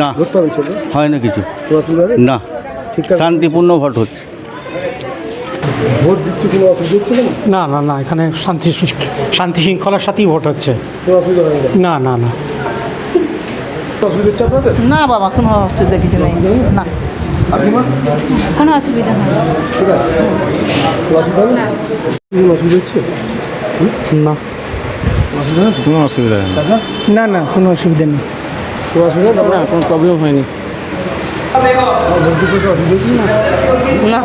না হয় না কিছু না শান্তিপূর্ণ ভোট হচ্ছে ভোট দিচ্ছে কোনো অসুবিধা হচ্ছে না না না না এখানে শান্তি শান্তি শৃঙ্খলার সাথেই ভোট হচ্ছে হয় না না না না না বাবা কোনো অসুবিধা কিছু নেই না কোনো অসুবিধা হয় না ঠিক আছে কোনো অসুবিধা হবে না কোনো অসুবিধা না অসুবিধা কোনো অসুবিধা নেই কোনো অসুবিধা অসুবিধা না কোনো প্রবলেম হয়নি। না।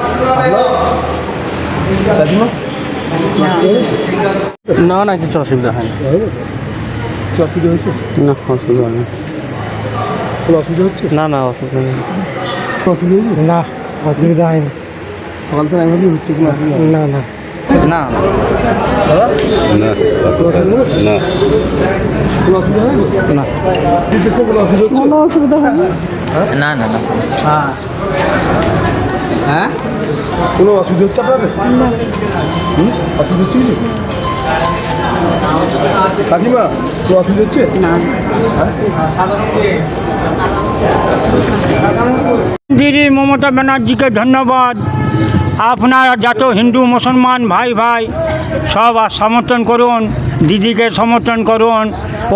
না না না কিছু অসুবিধা হয়নি। অসুবিধা হয়েছে? না অসুবিধা কোনো অসুবিধা হচ্ছে? না না অসুবিধা নেই অসুবিধা না অসুবিধা হয়নি। সকাল থেকে হচ্ছে কোনো অসুবিধা না না। না না। না না। কোনো অসুবিধা হয়নি না? না না না। হ্যাঁ? কোনো অসুবিধা হচ্ছে আপনাদের? অসুবিধা হচ্ছে কিছু? কাকিমা কোনো অসুবিধা হচ্ছে না। দিদি মমতা ব্যানার্জিকে ধন্যবাদ। আপনারা যত হিন্দু মুসলমান ভাই ভাই সব সমর্থন করুন দিদিকে সমর্থন করুন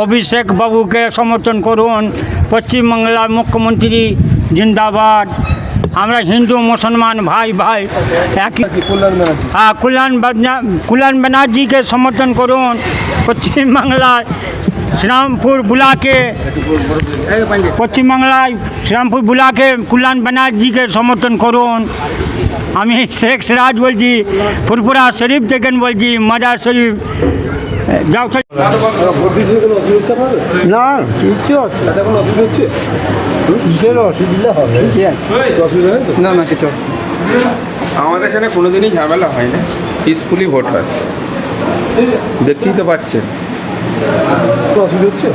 অভিষেক বাবুকে সমর্থন করুন পশ্চিমবাংলার মুখ্যমন্ত্রী জিন্দাবাদ। আমরা হিন্দু, মুসলমান, ভাই ভাই, একই। হ্যাঁ বাজনা- কল্যাণ ব্যানার্জিকে সমর্থন করুন। পশ্চিমবাংলায় শ্রীরামপুর বুলাকে পশ্চিমবাংলায় শ্রীরামপুর বুলাকে কল্যাণ ব্যানার্জিকে সমর্থন করুন। আমি শেখ সিরাজ বলছি ফুরপুরা শরীফ থেকে বলছি, মাজার শরীফ। যাও না কিছু কোনো অসুবিধা হচ্ছে অসুবিধা হবে? না না কিছু আমাদের এখানে কোনোদিনই ঝামেলা হয় না পিসফুলি ভোট হয়। দেখতেই তো পাচ্ছেন। কোনো অসুবিধা হচ্ছে?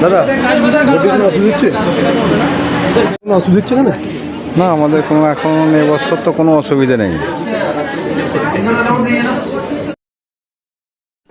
দাদা অসুবিধা হচ্ছে? কোনো অসুবিধা হচ্ছে এখানে? না আমাদের কোনো এখন এবছর তো কোনো অসুবিধা নেই।